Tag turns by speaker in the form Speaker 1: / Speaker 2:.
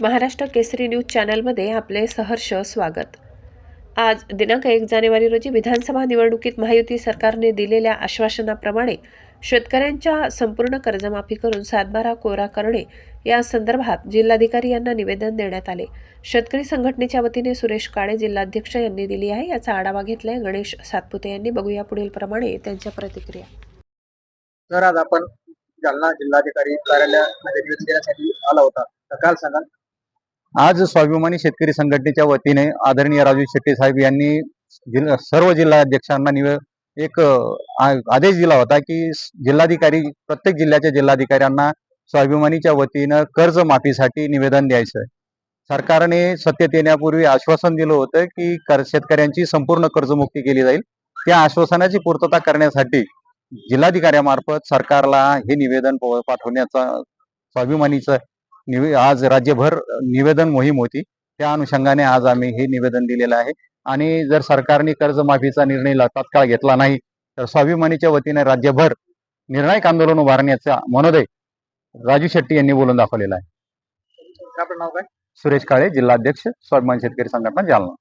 Speaker 1: Maharashtra Kesari news चॅनलमध्ये आपले सहर्ष स्वागत. आज दिनांक एक जानेवारी रोजी विधानसभा निवडणुकीत महायुती सरकारने दिलेल्या आश्वासनाप्रमाणे शेतकऱ्यांच्या संपूर्ण कर्जमाफी करून सातबारा कोरा करणे या संदर्भात जिल्हाधिकारी यांना निवेदन देण्यात आले. शेतकरी संघटनेच्या वतीने सुरेश काळे जिल्हाध्यक्ष यांनी दिली आहे. याचा आढावा घेतलाय गणेश सातपुते यांनी. बघूया पुढील प्रमाणे त्यांच्या प्रतिक्रिया.
Speaker 2: तर आज आपण जालना जिल्हाधिकारी कार्यालयामध्ये निवेदन देण्यासाठी आला होता. तर काल सांगा
Speaker 3: आज स्वाभिमानी शेतकरी संघटनेच्या वतीने आदरणीय राजू शेट्टी साहेब यांनी जिल्हा सर्व जिल्हाध्यक्षांना निवे एक आदेश दिला होता की जिल्हाधिकारी प्रत्येक जिल्ह्याच्या जिल्हाधिकाऱ्यांना स्वाभिमानीच्या वतीनं कर्ज माफीसाठी निवेदन द्यायचं सरकारने सत्तेत येण्यापूर्वी आश्वासन दिलं होतं की कर शेतकऱ्यांची संपूर्ण कर्जमुक्ती केली जाईल. त्या आश्वासनाची पूर्तता करण्यासाठी जिल्हाधिकाऱ्यामार्फत सरकारला हे निवेदन पाठवण्याचा स्वाभिमानीचं आज राज्यभर निवेदन मोहीम होती. त्या अनुषंगाने आज आम्ही हे निवेदन दिलेलं आहे. आणि जर सरकारने कर्जमाफीचा निर्णय ला- तात्काळ घेतला नाही तर स्वाभिमानीच्या वतीने राज्यभर निर्णायक आंदोलन उभारण्याचा मनोदय राजू शेट्टी यांनी बोलून दाखवलेला आहे.
Speaker 2: आपलं नाव काय?
Speaker 3: सुरेश काळे जिल्हाध्यक्ष स्वाभिमान शेतकरी संघटना जालना.